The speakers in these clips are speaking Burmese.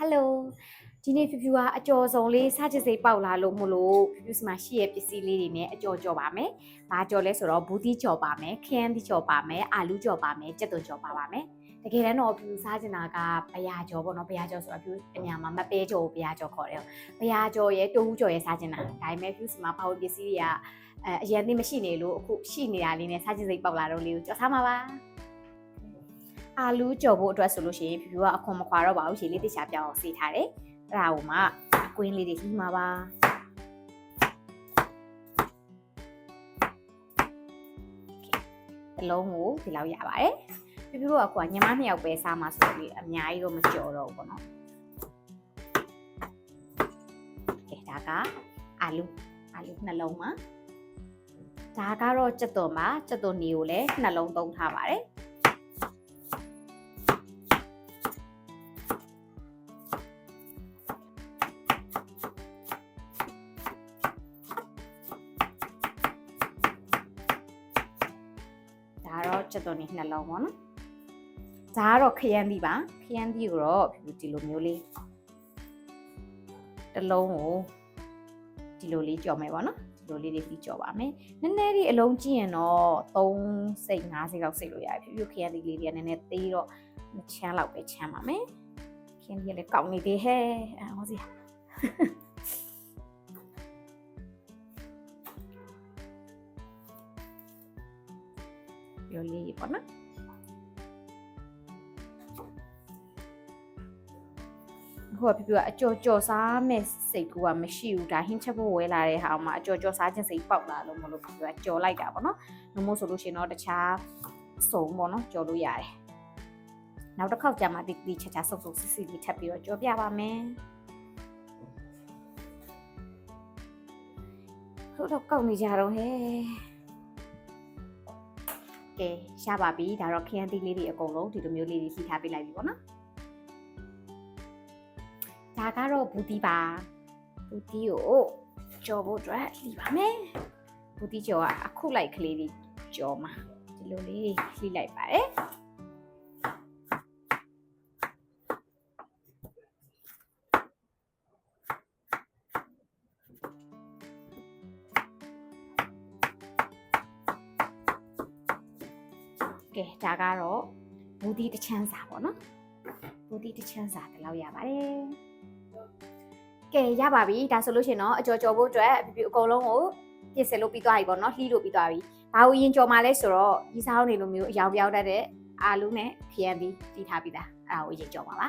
ဟယ်လိုဒီနေ့ဖြူဖြူကအကြော်စုံလေးစချစ်စိတ်ပေါက်လာလို့မလို့ဖြူဖြူစမှာရှိရဲ့ပစ္စည်းလေးတွေနဲ့အကြော်ကြော်ပါမယ်။ဘာကြော်လဲဆိုတော့ဘူးတီကြော်ပါမယ်၊ခရမ်းတီကြော်ပါမယ်၊အာလူကြော်ပါမယ်၊ကြက်သွန်ကြော်ပါပါမယ်။တကယ်တမ်းတော့ဖြူဖြူစားချင်တာကဘယာကြော်ပေါ့နော်ဘယာကြော်ဆိုတော့ဖြူအညာမှာမပဲကြော်ကိုဘယာကြော်ခေါ်တယ်။ဘယာကြော်ရဲ့တိုးဟူးကြော်ရဲ့စားချင်တာ။ဒါပေမဲ့ဖြူစမှာဘာလို့ပစ္စည်းတွေကအဲအရင်သိမရှိနေလို့အခုရှိနေတာလေးနဲ့စားချစ်စိတ်ပေါက်လာတော့လေးကိုကြော်စားမှာပါ။ အာလူကြော်ဖို့အတွက်ဆိုလို့ရှိရင်ဖြူဖြူကအခွန်မခွာတော့ပါဘူးရေလေးတစ်ချာပြောင်းအောင်စေးထားတယ်။အဲ့ဒါကိုမှအကွင်းလေးတွေလှီးမှာပါအလုံးကိုဒီလောက်ရပါတယ်ပြပြတော့ကွာညီမနှစ်ယောက်ပဲစားမှာဆိုတော့လေအများကြီးတော့မကြော်တော့ဘူးပေါ့နော်ကဲဒါကအာလူအာလူနှလုံးပါဒါကတော့ကြက်သွန်ပါကြက်သွန်နီကိုလည်းနှလုံးသုံးထားပါတယ် ဒါကတော့ကြက်သွန်နီနှလုံးပေါ့နော်ဒါကတော့ခရမ်းသီးပါခရမ်းသီးကိုတော့ဒီလိုမျိုးလေးတစ်လုံးကိုဒီလိုလေးကြော်မယ်ပေါ့နော်ဒီလိုလေးတွေပြီးကြော်ပါမယ်နည်းနည်းလေးအလုံးကြည့်ရင်တော့3စိတ်5စိတ်လောက်စိတ်လို့ရတယ်ဖြူဖြူခရမ်းသီးလေးတွေကနည်းနည်းသေးတော့မချမ်းလောက်ပဲချမ်းပါမယ်ခရမ်းသီးလည်းကောက်နေသေးဟဲ့အဲဟောစီ ရောလေးပေါ့နော်ဟိုကပြပြအကြော်ကြော်စားမဲ့စိတ်ကူကမရှိဘူးဒါဟင်းချက်ဖို့ဝဲလာတဲ့ဟာမှာအကြော်ကြော်စားခြင်းစိတ်ပေါက်လာလို့မလို့ပြပြကြော်လိုက်တာပေါ့နော်။နှမို့ဆိုလို့ရှိရင်တော့တခြားစုံပေါ့နော်ကြော်လို့ရတယ်။နောက်တစ်ခေါက်ကြာမှဒီဒီချာချာဆုပ်ဆုပ်စစ်စစ်လေးထပ်ပြီးတော့ကြော်ပြပါမယ်။တို့တော့ကောက်နေကြတော့ဟဲ့။ ကဲရပါပြီဒါတော့ခရမ်းသီးလေးတွေအကုန်လုံးဒီလိုမျိုးလေးတွေစီထားပေးလိုက်ပြီပေါ့နော်။ဒါကတော့ဘူးတီပါဘူးတီကိုကြော်ဖို့အတွက်လှီပါမယ်ဘူးတီကြော်ကအခုလိုက်ကလေးလေးကြော်မှာဒီလိုလေးလှီလိုက်ပါတယ် ကဲဒါကတော့ဘူးတီတစ်ချမ်းစာပေါ့နော်ဘူးတီတစ်ချမ်းစာတလောက်ရပါတယ်ကဲရပါပြီဒါဆိုလို့ရှိရင်တော့အကြော်ကြော်ဖို့အတွက်ပြပြအကုန်လုံးကိုပြင်ဆင်လို့ပြီးသွားပြီပေါ့နော်လှီးလို့ပြီးသွားပြီဘာလို့ရင်ကြော်မှာလဲဆိုတော့ဒီစားနေလိုမျိုးအယောင်ပြောင်းတတ်တဲ့အာလူနဲ့ခရမ်းသီးတီးထားပြီးသားအဲ့ဒါကိုရင်ကြော်ပါပါ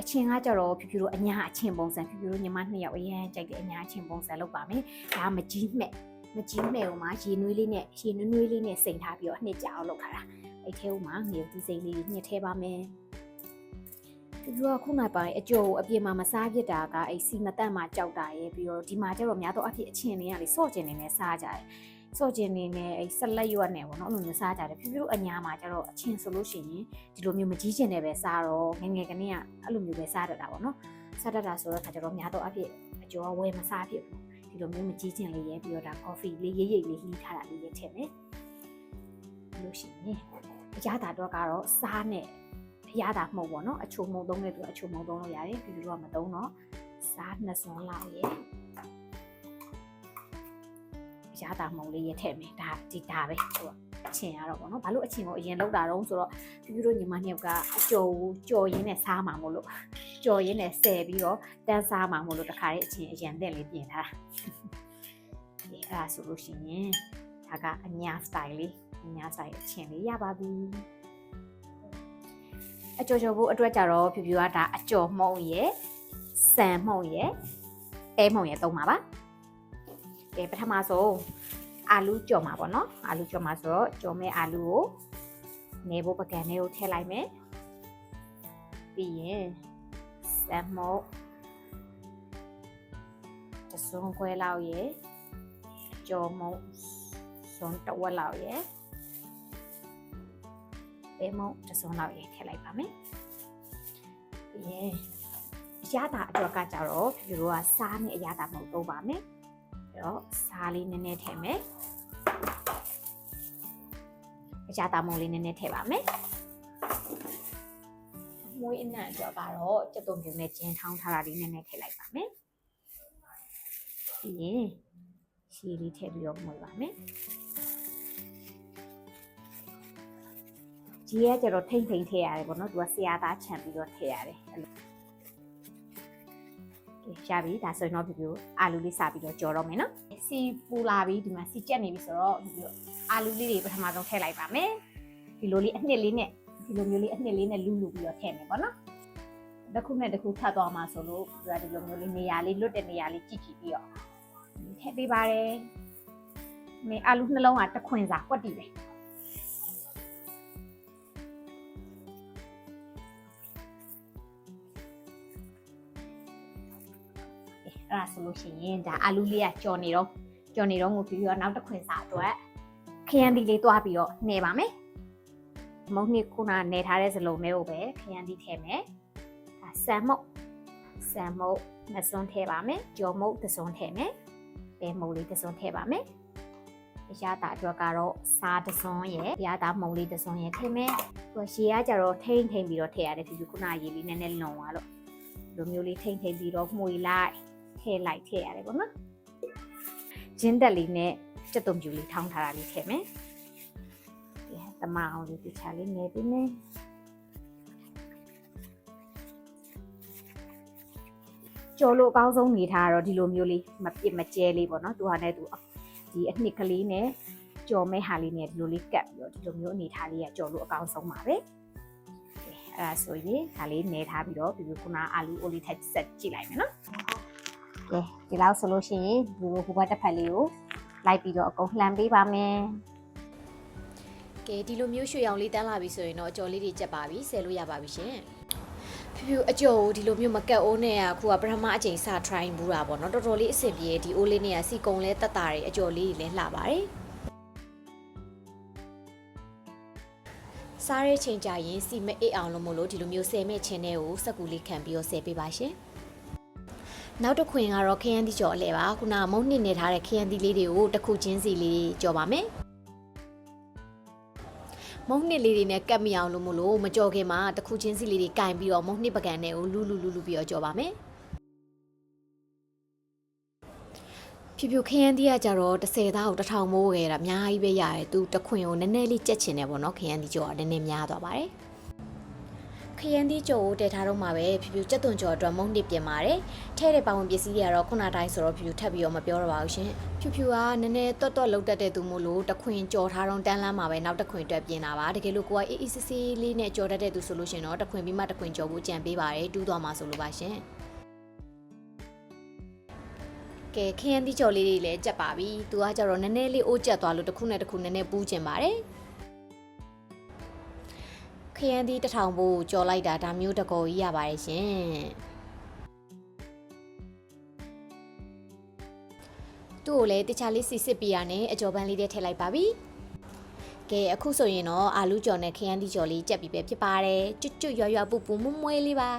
အချင်းကကြတော့ဖြူဖြူတို့အညာအချင်းပုံစံဖြူဖြူတို့ညီမနှစ်ယောက်အရင်ကြိုက်တဲ့အညာအချင်းပုံစံလုပ်ပါမယ်ဒါမကြီးမဲ့မကြီးမဲ့ဟိုမှာရေနွေးလေးနဲ့ရေနွေးနွေးလေးနဲ့စိန်ထားပြီးတော့အနှစ်ကြအောင်လုပ်ထားတာ အဲ့ထဲဟိုမှာငရုတ်သီးစိမ့်လေးညှစ်ထဲပါမယ်ဖြူဖြူကခုနောက်ပိုင်းအကျော်ကိုအပြင်မှာမစားဖြစ်တာကအဲ့စီမတန့်မှာကြောက်တာရဲ့ပြီးတော့ဒီမှာကျတော့များတော့အဖြစ်အချင်းလေးကလေစော့ကျင်နေနဲ့စားကြတယ်စော့ကျင်နေနဲ့အဲ့ဆက်လက်ရွက်နဲ့ပေါ့နော်အဲ့လိုမျိုးစားကြတယ်ဖြူဖြူအညာမှာကျတော့အချင်းဆိုလို့ရှိရင်ဒီလိုမျိုးမကြီးကျင်နဲ့ပဲစားတော့ငငယ်ကနေကအဲ့လိုမျိုးပဲစားတတ်တာပေါ့နော်စားတတ်တာဆိုတော့ခါကျတော့များတော့အဖြစ်အကျော်ကဝယ်မစားဖြစ်ဘူးဒီလိုမျိုးမကြီးကျင်လေးရဲ့ပြီးတော့ဒါ coffee လေးရိပ်ရိပ်လေးလှီးထားတာလေးရဲ့ထည့်မယ်လို့ရှိရင် အရသာတော့ကတော့စားနဲ့အရသာမှုတ်ပေါ့နော်အချိုမှုတ်သုံးတဲ့သူအချိုမှုတ်သုံးလို့ရတယ်ဖြူဖြူကမသုံးတော့စားနှစ်စွန်းလောက်ရဲ့အရသာမှုတ်လေးရဲ့ထည့်မယ်ဒါဒီဒါပဲဟိုအချင်းရတော့ပေါ့နော်ဘာလို့အချင်းကိုအရင်လောက်တာတော့ဆိုတော့ဖြူဖြူတို့ညီမနှစ်ယောက်ကအကျော်ကိုကြော်ရင်းနဲ့စားမှာမို့လို့ကြော်ရင်းနဲ့ဆယ်ပြီးတော့တန်းစားမှာမို့လို့တခါလေးအချင်းအရင်တက်လေးပြင်ထားတာဒီအဲ့ဒါဆိုလို့ရှိရင်ဒါကအညာ style လေး အညာ style အချင်းလေးရပါပြီအကျော်ကျော်ဖို့အတွက်ကြတော့ဖြူဖြူကဒါအကျော်မှုံရဲ့စံမှုံရဲ့အဲမှုံရဲ့သုံးပါပါကဲပထမဆုံးအာလူကြော်မှာပေါ့နော်အာလူကြော်မှာဆိုတော့ကြော်မဲ့အာလူကိုနေဖို့ပကံလေးကိုထည့်လိုက်မယ်ပြီးရင်စံမှုံတစုံခွဲလောက်ရဲ့ကြော်မှုံစုံတဝက်လောက်ရဲ့ ပဲမုံတစုံလောက်ရေးထည့်လိုက်ပါမယ်။ပြီးရင်အရသာအတွက်ကကြတော့ဒီလိုကစားနဲ့အရသာမဟုတ်တော့ပါမယ်။အဲ့တော့စားလေးနည်းနည်းထည့်မယ်။အရသာမုံလေးနည်းနည်းထည့်ပါမယ်။မွေးအနံ့အတွက်ကတော့ကြက်သွန်ပြုံနဲ့ကျင်းထောင်းထားတာလေးနည်းနည်းထည့်လိုက်ပါမယ်ပြီးရင်ရှည်လေးထည့်ပြီးတော့မှုတ်ပါမယ် ကြီးကကျတော့ထိမ့်ထိန်ထည့်ရတယ်ပေါ့နော်သူကဆရာသားခြံပြီးတော့ထည့်ရတယ်အဲ့လိုကဲရှာပြီဒါဆိုရင်တော့ပြပြအာလူလေးစပြီးတော့ကြော်တော့မယ်နော်စီပူလာပြီဒီမှာစီကြက်နေပြီဆိုတော့ပြပြအာလူလေးတွေပထမဆုံးထည့်လိုက်ပါမယ်ဒီလိုလေးအနှစ်လေးနဲ့ဒီလိုမျိုးလေးအနှစ်လေးနဲ့လူလူပြီးတော့ထည့်မယ်ပေါ့နော်တစ်ခုနဲ့တစ်ခုထပ်သွားမှာဆိုလို့ဒီကဒီလိုမျိုးလေးနေရာလေးလွတ်တဲ့နေရာလေးကြည့်ကြည့်ပြီးတော့ထည့်ပေးပါတယ်မင်းအာလူနှလုံးကတစ်ခွင်စာကွက်တီပဲ အဲ့ဒါဆိုလို့ရှိရင်ဒါအာလူလေးကကြော်နေတော့ကြော်နေတော့ငိုပြီးတော့နောက်တစ်ခွင်စာအတွက်ခရမ်းသီးလေးတွားပြီးတော့နှဲပါမယ်မုံနှစ်ခုနနေထားတဲ့စလုံးလေးကိုပဲခရမ်းသီးထည့်မယ်ဒါဆန်မုတ်ဆန်မုတ်မစွန်းထည့်ပါမယ်ကြော်မုတ်တစ်စွန်းထည့်မယ်ပဲမုတ်လေးတစ်စွန်းထည့်ပါမယ်အရတာအတွက်ကတော့စားတစ်စွန်းရယ်ရတာမုံလေးတစ်စွန်းရယ်ထည့်မယ်သူကရေကကြတော့ထိမ့်ထိမ့်ပြီးတော့ထည့်ရတယ်ဒီခုနရေလေးနည်းနည်းလွန်သွားလို့ဒီလိုမျိုးလေးထိမ့်ထိမ့်ပြီးတော့မှုေလိုက် ထည့်လိုက်ထည့်ရတယ်ပေါ့နော်ဂျင်းတက်လေးနဲ့ကြက်သွန်ပြူလေးထောင်းထားတာလေးထည့်မယ်ဒီတမအောင်လေးတခြားလေးနေပြီးနေကြော်လို့အကောင်းဆုံးနေထားတော့ဒီလိုမျိုးလေးမပြစ်မကျဲလေးပေါ့နော်သူဟာနဲ့သူဒီအနှစ်ကလေးနဲ့ကြော်မဲဟာလေးနဲ့ဒီလိုလေးကပ်ပြီးတော့ဒီလိုမျိုးအနေထားလေးကကြော်လို့အကောင်းဆုံးပါပဲအဲ့ဒါဆိုရင်ဒါလေးနေထားပြီးတော့ပြီးပြီးခုနအာလူအိုလေးထပ်ဆက်ကြည့်လိုက်မယ်နော် ကဲဒီလောက်ဆိုလို့ရှိရင်ဒီလိုဟိုဘက်တစ်ဖက်လေးကိုလိုက်ပြီးတော့အကုန်လှန်ပေးပါမယ်ကဲဒီလိုမျိုးရွှေရောင်လေးတန်းလာပြီဆိုရင်တော့အကျော်လေးတွေကြက်ပါပြီဆယ်လို့ရပါပြီရှင်ဖြူဖြူအကျော်ကိုဒီလိုမျိုးမကတ်အိုးနဲ့ကခုကပထမအချိန်စ try ဘူးတာပေါ့နော်တော်တော်လေးအဆင်ပြေဒီအိုးလေးနဲ့ကစီကုံလဲတက်တာတွေအကျော်လေးတွေလည်းလှပါတယ်စားရဲချိန်ကြရင်စီမအိတ်အောင်လို့မလို့ဒီလိုမျိုးဆယ်မဲ့ချင်းတွေကိုစက်ကူလေးခံပြီးတော့ဆယ်ပေးပါရှင် နောက်တစ်ခွင်ကတော့ခရမ်းသီးကြော်အလဲပါခုနကမုံနှစ်နေထားတဲ့ခရမ်းသီးလေးတွေကိုတစ်ခုချင်းစီလေးကြော်ပါမယ်မုံနှစ်လေးတွေနဲ့ကတ်မိအောင်လို့မလို့မကြော်ခင်မှာတစ်ခုချင်းစီလေးတွေကင်ပြီးတော့မုံနှစ်ပကံနဲ့ကိုလူလူလူလူပြီးတော့ကြော်ပါမယ်ဖြူဖြူခရမ်းသီးကကြတော့30သားကိုတစ်ထောင်မိုးခဲ့တာအများကြီးပဲရတယ်သူတစ်ခွင်ကိုနည်းနည်းလေးကြက်ချင်တယ်ပေါ့နော်ခရမ်းသီးကြော်ကနည်းနည်းများသွားပါတယ် ခရမ်းသီးကြော်ကိုတည်ထားတော့မှာပဲဖြူဖြူကြက်သွန်ကြော်အတွက်မုံနှစ်ပြင်ပါတယ်ထဲတဲ့ပါဝင်ပစ္စည်းတွေကတော့ခုနတိုင်းဆိုတော့ဖြူဖြူထပ်ပြီးတော့မပြောတော့ပါဘူးရှင်ဖြူဖြူကနည်းနည်းတွတ်တွတ်လောက်တတ်တဲ့သူမို့လို့တစ်ခွင်ကြော်ထားတော့တန်းလန်းမှာပဲနောက်တစ်ခွင်အတွက်ပြင်တာပါတကယ်လို့ကိုကအေးအေးဆေးဆေးလေးနဲ့ကြော်တတ်တဲ့သူဆိုလို့ရှင်တော့တစ်ခွင်ပြီးမှတစ်ခွင်ကြော်ဖို့ကြံပေးပါတယ်တူးသွားမှာဆိုလို့ပါရှင်ကဲခရမ်းသီးကြော်လေးတွေလည်းကြက်ပါပြီသူကကြတော့နည်းနည်းလေးအိုးကြက်သွားလို့တစ်ခုနဲ့တစ်ခုနည်းနည်းပူးကျင်ပါတယ် ခရမ်းသီးတစ်ထောင်ဖို့ကြော်လိုက်တာဒါမျိုးတကောကြီးရပါတယ်ရှင်သူ့ကိုလည်းတခြားလေးစီစစ်ပြရနဲ့အကြော်ပန်းလေးတွေထည့်လိုက်ပါပြီကဲအခုဆိုရင်တော့အာလူကြော်နဲ့ခရမ်းသီးကြော်လေးကြက်ပြီးပဲဖြစ်ပါတယ်ကျွတ်ကျွတ်ရွရွပူပူမွမွဲလေးပါ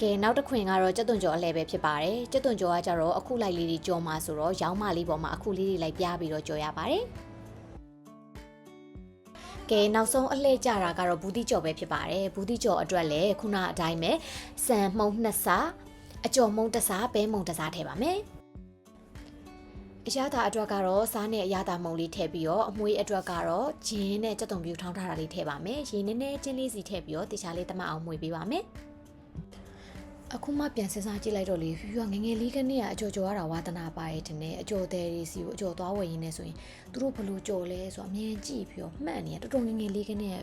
ကဲနောက်တစ်ခွင်ကတော့ကြက်သွန်ကြော်အလဲပဲဖြစ်ပါတယ်ကြက်သွန်ကြော်ကကြတော့အခုလိုက်လေးတွေကြော်မှာဆိုတော့ရောင်းမလေးပေါ်မှာအခုလေးတွေလိုက်ပြားပြီးတော့ကြော်ရပါတယ် ကဲနောက်ဆုံးအလှည့်ကြတာကတော့ဘူးတိကြော်ပဲဖြစ်ပါတယ်ဘူးတိကြော်အတွက်လည်းခုနအတိုင်းပဲစံမှုံနှစ်စာအကြော်မုံတစ်စားပဲမုံတစ်စားထည့်ပါမယ်အရသာအတွက်ကတော့စားနဲ့အရသာမုံလေးထည့်ပြီးတော့အမွှေးအတွက်ကတော့ဂျင်းနဲ့ကြက်သွန်ပြူထောင်းထားတာလေးထည့်ပါမယ်ရေနည်းနည်းချင်းလေးစီထည့်ပြီးတော့တခြားလေးတမအောင်မွှေးပေးပါမယ် အခုမှပြန်စဉ်းစားကြည့်လိုက်တော့လေဖြူဖြူကငယ်ငယ်လေးကနေ့ကအကြော်ကြော်ရတာဝါသနာပါရဲ့တင်နေအကြော်သေးတွေစီကိုအကြော်သွားဝယ်ရင်းနေဆိုရင်သူတို့ဘလို့ကြော်လဲဆိုတော့အမြင်ကြည့်ပြီးတော့မှတ်နေရတော်တော်ငယ်ငယ်လေးကနေ့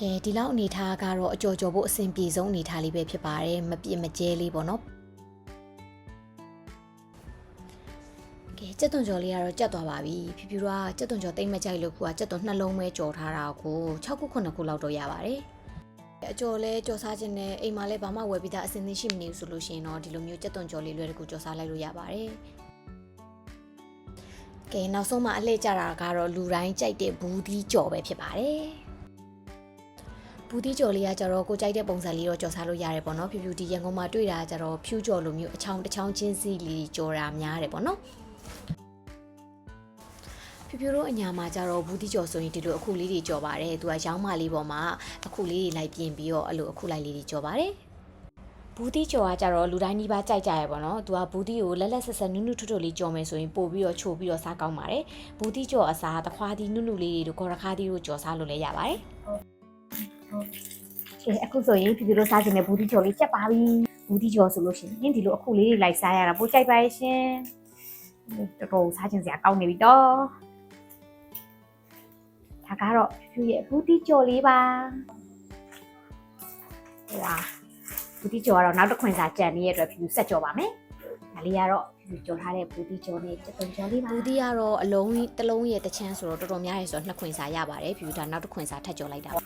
ကဲဒီလောက်အနေထားကတော့အကြော်ကြော်ဖို့အဆင်ပြေဆုံးအနေထားလေးပဲဖြစ်ပါတယ်မပြစ်မကျဲလေးပေါ့နော်ကဲကြက်သွန်ကြော်လေးကတော့ကြက်သွားပါပြီဖြူဖြူကကြက်သွန်ကြော်တိတ်မကြိုက်လို့ခုကကြက်သွန်နှလုံးပဲကြော်ထားတာကို6ခု9ခုလောက်တော့ရပါတယ် အကျော်လဲကြော်စားခြင်းနဲ့အိမ်မှာလဲဘာမှဝယ်ပြီးသားအစင်းသင်းရှိမနေဘူးဆိုလို့ရှိရင်တော့ဒီလိုမျိုးကြက်သွန်ကြော်လေးလွယ်တကူကြော်စားလိုက်လို့ရပါတယ်ကဲနောက်ဆုံးမှအလှည့်ကြတာကတော့လူတိုင်းကြိုက်တဲ့ဘူးသီးကြော်ပဲဖြစ်ပါတယ်ဘူးသီးကြော်လေးကကြတော့ကိုကြိုက်တဲ့ပုံစံလေးတော့ကြော်စားလို့ရတယ်ပေါ့နော်ဖြူဖြူဒီရန်ကုန်မှာတွေ့တာကြတော့ဖြူကြော်လိုမျိုးအချောင်းတစ်ချောင်းချင်းစီလေးကြော်တာများတယ်ပေါ့နော် ဖြူဖြူတို့အညာမှာကြတော့ဘူးတိကျော်ဆိုရင်ဒီလိုအခုလေးတွေကြော်ပါတယ်သူကရောင်းမလေးပေါ်မှာအခုလေးတွေလိုက်ပြင်ပြီးတော့အဲ့လိုအခုလိုက်လေးတွေကြော်ပါတယ်ဘူးတိကျော်ကကြတော့လူတိုင်းနီးပါးကြိုက်ကြရပါတော့သူကဘူးတိကိုလက်လက်ဆက်ဆက်နုနုထွတ်ထွတ်လေးကြော်မယ်ဆိုရင်ပို့ပြီးတော့ချိုပြီးတော့စားကောင်းပါတယ်ဘူးတိကျော်အစားတခွားသီးနုနုလေးတွေတို့ဂေါ်ရခါသီးတို့ကြော်စားလို့လည်းရပါတယ်ကဲအခုဆိုရင်ဖြူဖြူတို့စားခြင်းနဲ့ဘူးတီကျော်လေးချက်ပါပြီဘူးတီကျော်ဆိုလို့ရှိရင်ဒီလိုအခုလေးတွေလိုက်စားရတာပိုကြိုက်ပါရဲ့ရှင်တော်တော်စားခြင်းစရာကောင်းနေပြီတော့ ဒါကတော့ဖြူဖြူရဲ့ဘူးတီကျော်လေးပါဝါဘူးတီကျော်ကတော့နောက်တစ်ခွင်စာကြံပြီးရတဲ့အတွက်ဖြူဖြူဆက်ကြော်ပါမယ်ဒါလေးကတော့ဖြူဖြူကြော်ထားတဲ့ဘူးတီကျော်နဲ့ချက်တုံကျော်လေးပါဘူးတိကတော့အလုံးတစ်လုံးရဲ့တစ်ချမ်းဆိုတော့တော်တော်များရယ်ဆိုတော့နှစ်ခွင်စာရပါတယ်ဖြူဒါနောက်တစ်ခွင်စာထပ်ကြော်လိုက်တာပါ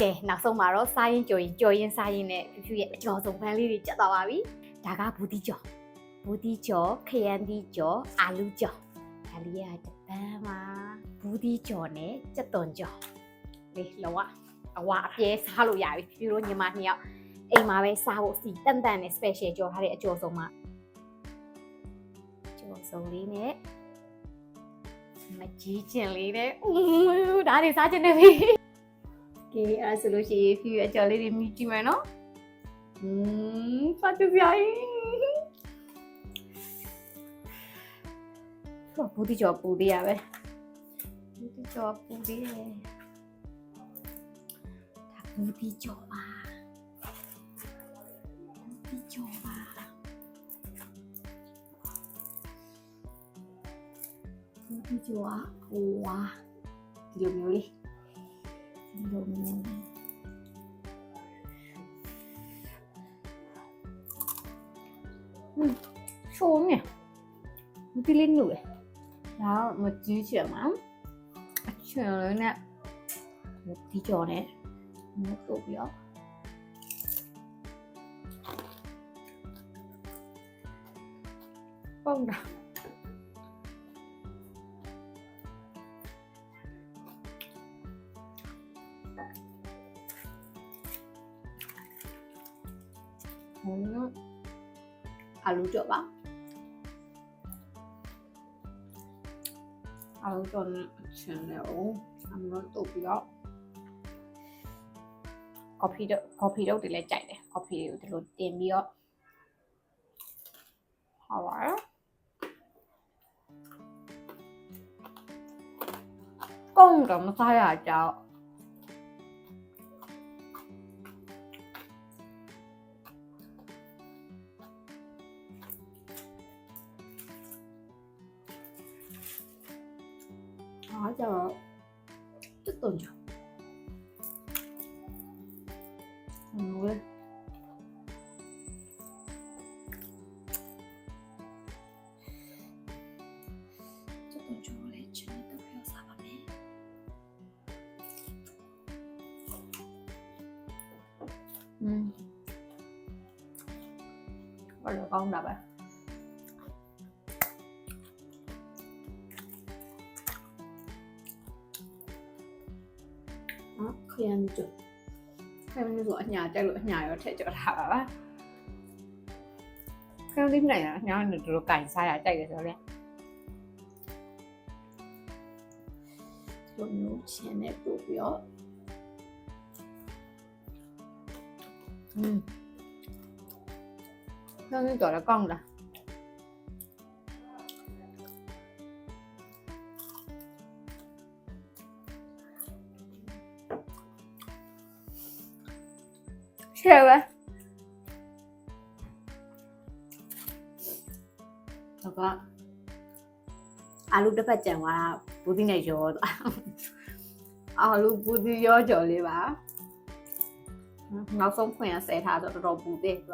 ကဲနောက်ဆုံးမှာတော့စားရင်ကြော်ရင်ကြော်ရင်စားရင်နဲ့ဖြူဖြူရဲ့အကျော်ဆုံးပန်းလေးတွေချက်သွားပါပြီဒါကဘူးတီကျော်ဘူးတီကျော်ခရမ်းတီကျော်အာလူကျော်ဒါလေးက ဂျပန်မှာဘူးတီကျော်နဲ့ကြက်သွန်ကျော်လေလောကအဝအပြဲစားလို့ရပြီဖြူတို့ညီမနှစ်ယောက်အိမ်မှာပဲစားဖို့စီတန်တန်နဲ့ special ကြော်ထားတဲ့အကျော်ဆုံးမှာကျော်ဆုံးလေးနဲ့မကြီးကျင်လေးနဲ့ဦးဒါတွေစားချင်နေပြီကဲအဲ့ဒါဆိုလို့ရှိရင်ဖြူအကြော်လေးတွေမြည်ကြည့်မယ်နော်။ဟင်းဖတ်ကြပြရင်။ ဆိုဘူးတီကြော်ပူလေးရပဲ။ဘူးတီကြော်ပူလေးရယ်။ဒါဘူးတီကြော်ပါ။ဘူးတီကြော်ပါ။ဘူး တီကြော်อ่ะဟိုဝါဒီလိုမျိုးလေးဒီလိုမျိုးဟွန်းချိုးမြမတိလေးနူလေဒါ ကမကြီးချင်မှာအချင်လေးနဲ့ဒီကြော်နဲ့မတို့ပြီးတော့ပုံတာဟိုနော်အာလူကြော်ပါအာလူကြော်နဲ့ အချင်လေးကိုအမတို့တို့ပြီးတော့ coffee တော့ coffee တော့တည်းလဲကြိုက်တယ် coffee ကိုဒီလိုတင်ပြီး ခရမ်းမြစ်ခရမ်းမြစ်ဆိုအညာကြိုက်လို့အညာရောထည့်ကြော်ထားပါပါခရမ်းလေးနိုင်ရအညာကတော့တော်တော်ကင်စားရကြိုက်တယ်ဆိုတော့လေလိုမျိုးချင်းနဲ့ပို့ပြီးတော့อืมခရမ်းမြစ်တော်လည်းကောင်းလား ရှယ်ပဲတော့ကအာလူတစ်ဖက်ကြံသွားတာဘူးတိနဲ့ရောသွားအာလူဘူးတိရောကြော်လေးပါနောက်ဆုံးခွင်ရဆဲထားတော့တော်တော်ပူသေးသူက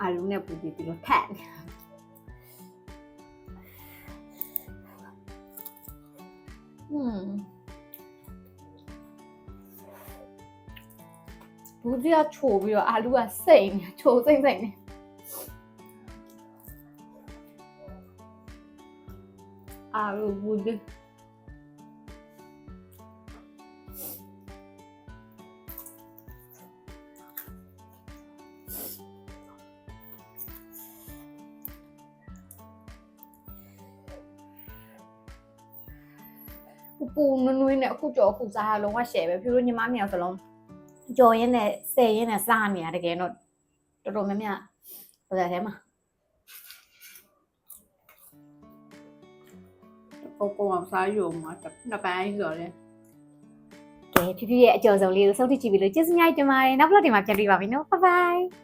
အာလူနဲ့ပူတိပြီးတော့ထက်နေอื ဘူးကြီးကချိုပြီးတော့အာလူးကစိတ်နေချိုစိမ့်စိမ့်နေအာလူးဘူးကြီးပူနွေးနွေးနဲ့အခုကြော်အခုစားလုံးဝ share ပဲဖြူလို့ညီမမြောင်စလုံး ကြော်ရင်းနဲ့ဆယ်ရင်းနဲ့စားနေရတကယ်တော့တော်တော်များများဘာသာထဲမှာကိုကိုအောင်စားရုံမှာနှစ်ပိုင်းဆိုတော့လေကဲဖြူဖြူရဲ့အကြော်စုံလေးကိုစောင့်ကြည့်ကြည့်ပြီးလို့ကျေးဇူးများတင်ပါတယ်နောက်ဘလော့တင်မှာပြန်တွေ့ပါမယ်နော်ဘိုင်ဘိုင်